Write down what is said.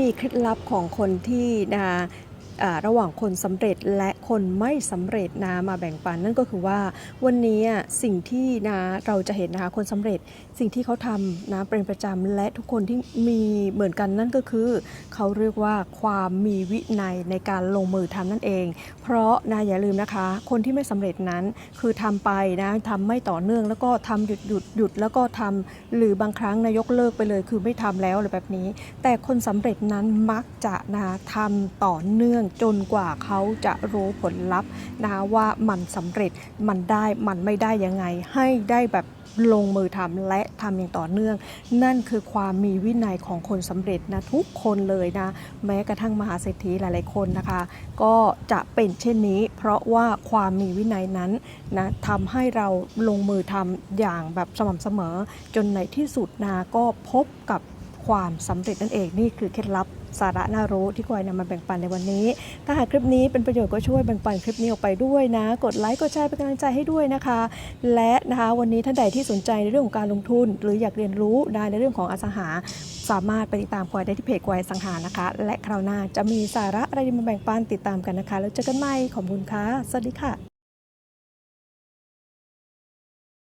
มีเคล็ดลับของคนที่นะคะอ่า ระหว่างคนสำเร็จและคนไม่สำเร็จนะมาแบ่งปัน นั่นก็คือว่าวันนี้อะสิ่งที่นะเราจะเห็นนะคะคนสำเร็จสิ่งที่เขาทำนะเป็นประจำและทุกคนที่มีเหมือนกันนั่นก็คือ เขาเรียกว่าความมีวินัยในการลงมือทำนั่นเอง เพราะนะอย่าลืมนะคะ คนที่ไม่สำเร็จนั้นคือทำไปนะทำไม่ต่อเนื่อง แล้วก็ทำหยุดหยุดหยุดแล้วก็ทำหรือบางครั้งนายกเลิกไปเลย คือไม่ทำแล้วอะไรแบบนี้ แต่คนสำเร็จนั้นมักจะนะทำต่อเนื่องจนกว่าเขาจะรู้ผลลัพธ์นะว่ามันสำเร็จมันได้มันไม่ได้ยังไง ให้ได้แบบลงมือทำและทำอย่างต่อเนื่อง นั่นคือความมีวินัยของคนสำเร็จนะทุกคนเลยนะ แม้กระทั่งมหาเศรษฐีหลายๆคนนะคะ ก็จะเป็นเช่นนี้ เพราะว่าความมีวินัยนั้นนะทำให้เราลงมือทำอย่างแบบสม่ำเสมอ จนในที่สุดนะก็พบกับ ความสำเร็จนั่นเองนี่คือเคล็ดลับสาระน่ารู้ที่กอยนำมาแบ่งปันในวันนี้ ถ้าหากคลิปนี้เป็นประโยชน์ก็ช่วยแบ่งปันคลิปนี้ออกไปด้วยนะ กดไลค์กดแชร์เป็นกำลังใจให้ด้วยนะคะ และนะคะวันนี้ท่านใดที่สนใจในเรื่องของการลงทุน หรืออยากเรียนรู้ได้ในเรื่องของอสังหา สามารถไปติดตามกอยได้ที่เพจกอยสังหานะคะ และคราวหน้าจะมีสาระอะไรมาแบ่งปันติดตามกันนะคะ แล้วเจอกันใหม่ขอบคุณค่ะสวัสดีค่ะ